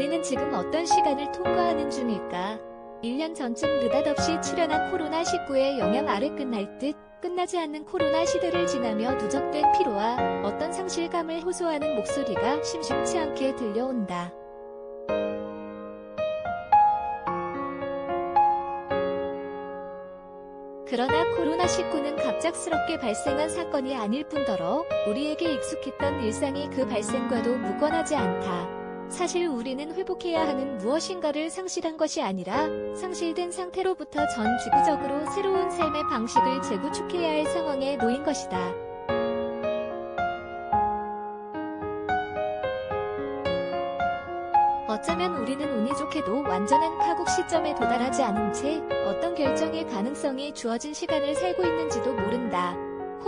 우리는 지금 어떤 시간을 통과하는 중일까? 1년 전쯤 느닷없이 출현한 코로나19의 영향 아래 끝날 듯 끝나지 않는 코로나 시대를 지나며 누적된 피로와 어떤 상실감을 호소하는 목소리가 심심치 않게 들려온다. 그러나 코로나19는 갑작스럽게 발생한 사건이 아닐 뿐더러 우리에게 익숙했던 일상이 그 발생과도 무관하지 않다. 사실 우리는 회복해야 하는 무엇인가를 상실한 것이 아니라 상실된 상태로부터 전 지구적으로 새로운 삶의 방식을 재구축해야 할 상황에 놓인 것이다. 어쩌면 우리는 운이 좋게도 완전한 파국 시점에 도달하지 않은 채 어떤 결정의 가능성이 주어진 시간을 살고 있는지도.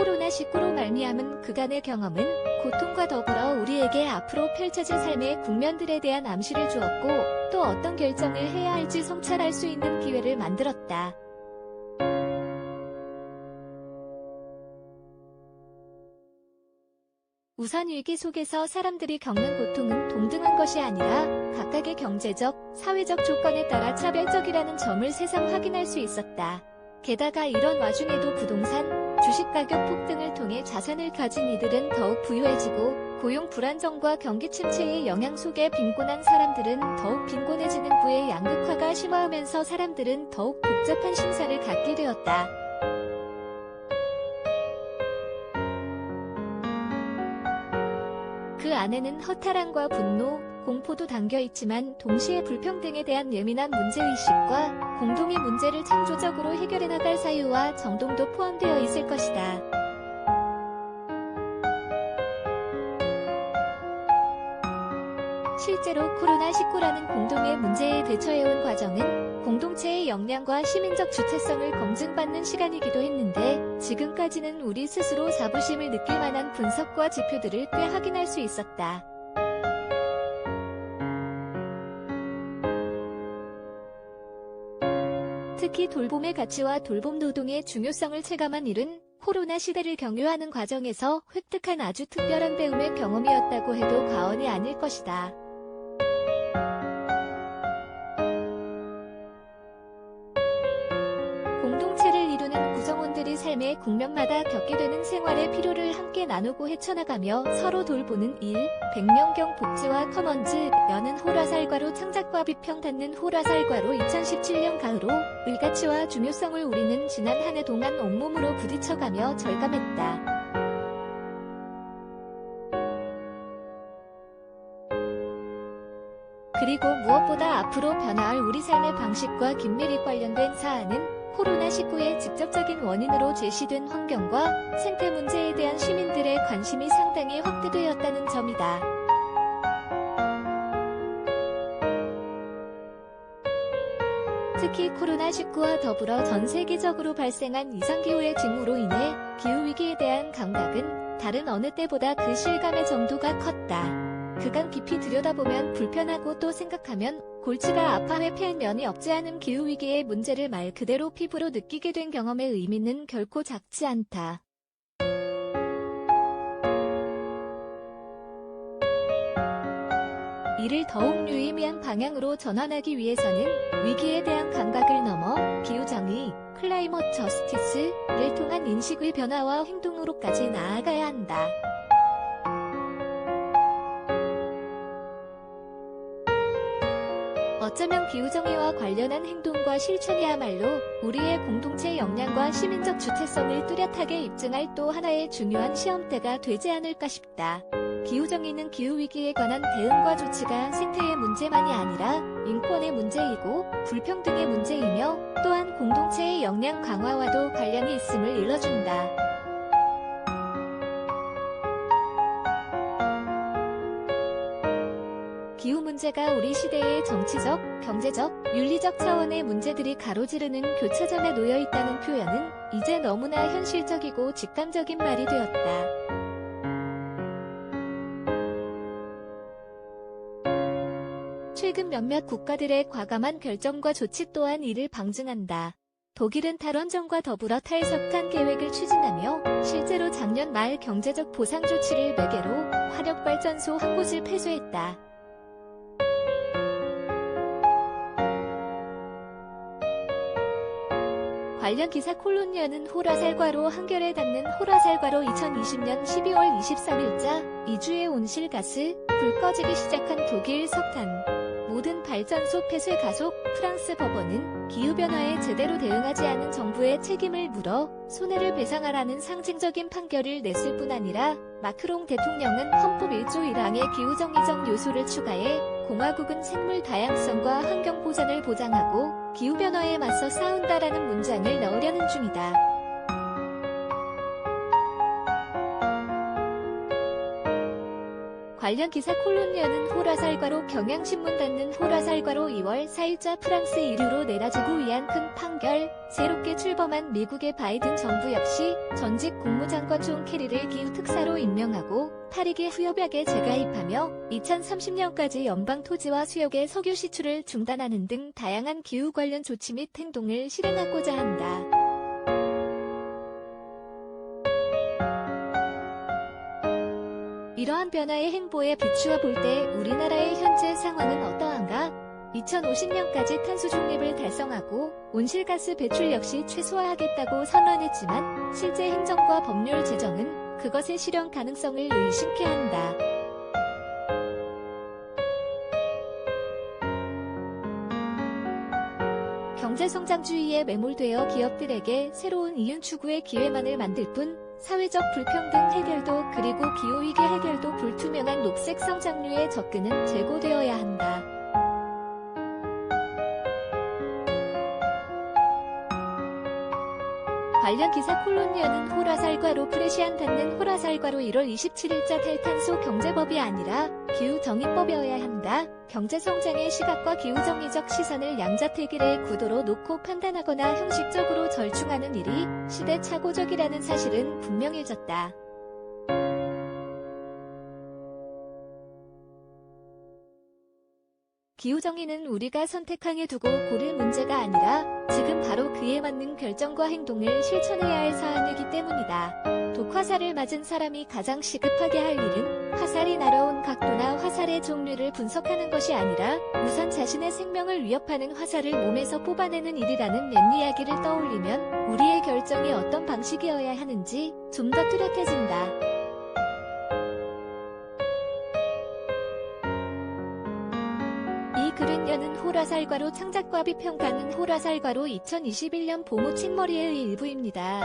코로나19로 말미암은 그간의 경험은 고통과 더불어 우리에게 앞으로 펼쳐질 삶의 국면들에 대한 암시를 주었고 또 어떤 결정을 해야 할지 성찰할 수 있는 기회를 만들었다. 우선 위기 속에서 사람들이 겪는 고통은 동등한 것이 아니라 각각의 경제적, 사회적 조건에 따라 차별적이라는 점을 새삼 확인할 수 있었다. 게다가 이런 와중에도 부동산, 주식 가격 폭등을 통해 자산을 가진 이들은 더욱 부유해지고 고용 불안정과 경기 침체의 영향 속에 빈곤한 사람들은 더욱 빈곤해지는 부의 양극화가 심화하면서 사람들은 더욱 복잡한 신사를 갖게 되었다. 그 안에는 허탈함과 분노, 공포도 담겨 있지만 동시에 불평등에 대한 예민한 문제의식과 공동의 문제를 창조적으로 해결해 나갈 사유와 정동도 포함되어 있을 것이다. 실제로 코로나19라는 공동의 문제에 대처해온 과정은 공동체의 역량과 시민적 주체성을 검증받는 시간이기도 했는데 지금까지는 우리 스스로 자부심을 느낄 만한 분석과 지표들을 꽤 확인할 수 있었다. 특히 돌봄의 가치와 돌봄 노동의 중요성을 체감한 일은 코로나 시대를 경유하는 과정에서 획득한 아주 특별한 배움의 경험이었다고 해도 과언이 아닐 것이다. 삶의 국면마다 겪게 되는 생활의 필요를 함께 나누고 헤쳐나가며 서로 돌보는 일, 백명경 복지와 커먼즈, 여는 호라살과로 창작과 비평 닿는 호라살과로 2017년 가을로 의가치와 중요성을 우리는 지난 한 해 동안 온몸으로 부딪혀가며 절감했다. 그리고 무엇보다 앞으로 변화할 우리 삶의 방식과 긴밀히 관련된 사안은 코로나19의 직접적인 원인으로 제시된 환경과 생태 문제에 대한 시민들의 관심이 상당히 확대되었다는 점이다. 특히 코로나19와 더불어 전 세계적으로 발생한 이상기후의 징후로 인해 기후위기에 대한 감각은 다른 어느 때보다 그 실감의 정도가 컸다. 그간 깊이 들여다보면 불편하고 또 생각하면 골치가 아파 회피할 면이 없지 않은 기후위기의 문제를 말 그대로 피부로 느끼게 된 경험의 의미는 결코 작지 않다. 이를 더욱 유의미한 방향으로 전환하기 위해서는 위기에 대한 감각을 넘어 기후정의, 클라이머 저스티스를 통한 인식의 변화와 행동으로까지 나아가야 한다. 어쩌면 기후정의와 관련한 행동과 실천이야말로 우리의 공동체 역량과 시민적 주체성을 뚜렷하게 입증할 또 하나의 중요한 시험대가 되지 않을까 싶다. 기후정의는 기후위기에 관한 대응과 조치가 생태의 문제만이 아니라 인권의 문제이고 불평등의 문제이며 또한 공동체의 역량 강화와도 관련이 있음을 일러준다. 기후 문제가 우리 시대의 정치적, 경제적, 윤리적 차원의 문제들이 가로지르는 교차점에 놓여 있다는 표현은 이제 너무나 현실적이고 직감적인 말이 되었다. 최근 몇몇 국가들의 과감한 결정과 조치 또한 이를 방증한다. 독일은 탈원전과 더불어 탈석탄 계획을 추진하며 실제로 작년 말 경제적 보상 조치를 매개로 화력발전소 한 곳을 폐쇄했다. 관련 기사 콜로니아는 호라살과로 한결에 닿는 호라살과로 2020년 12월 23일자 2주의 온실가스 불 꺼지기 시작한 독일 석탄. 모든 발전소 폐쇄 가속 프랑스 법원은 기후변화에 제대로 대응하지 않은 정부의 책임을 물어 손해를 배상하라는 상징적인 판결을 냈을 뿐 아니라 마크롱 대통령은 헌법 1조 1항의 기후정의적 요소를 추가해 공화국은 생물 다양성 보전을 보장하고 기후변화에 맞서 싸운다라는 문장을 넣으려는 중이다. 관련 기사 콜로니아는 호라살과로 경향신문 닫는 호라살과로 2월 4일자 프랑스 1유로 내라지고 위한 큰 판결, 새롭게 출범한 미국의 바이든 정부 역시 전직 국무장관 존 케리를 기후 특사로 임명하고 파리계 후협약에 재가입하며 2030년까지 연방 토지와 수역의 석유 시출을 중단하는 등 다양한 기후 관련 조치 및 행동을 실행하고자 한다. 이러한 변화의 행보에 비추어 볼 때 우리나라의 현재 상황은 어떠한가? 2050년까지 탄소 중립을 달성하고 온실가스 배출 역시 최소화하겠다고 선언했지만 실제 행정과 법률 제정은 그것의 실현 가능성을 의심케 한다. 경제성장주의에 매몰되어 기업들에게 새로운 이윤 추구의 기회만을 만들 뿐 사회적 불평등 해결도 그리고 기후위기 해결도 불투명한 녹색 성장률에 접근은 제고되어야 한다. 관련 기사 콜로니아는 호라살과로 프레시안 닿는 호라살과로 1월 27일자 탈탄소 경제법이 아니라 기후정의법이어야 한다. 경제성장의 시각과 기후정의적 시선을 양자택일의 구도로 놓고 판단하거나 형식적으로 절충하는 일이 시대착오적이라는 사실은 분명해졌다. 기후정의는 우리가 선택항에 두고 고를 문제가 아니라 지금 바로 그에 맞는 결정과 행동을 실천해야 할 사안이기 때문이다. 독화살을 맞은 사람이 가장 시급하게 할 일은 화살이 날아온 각도나 화살의 종류를 분석하는 것이 아니라 우선 자신의 생명을 위협하는 화살을 몸에서 뽑아내는 일이라는 옛 이야기를 떠올리면 우리의 결정이 어떤 방식이어야 하는지 좀 더 뚜렷해진다. 이 글은 여는 호라살과로 창작과 비 평가는 호라살과로 2021년 보무 책머리의 일부입니다.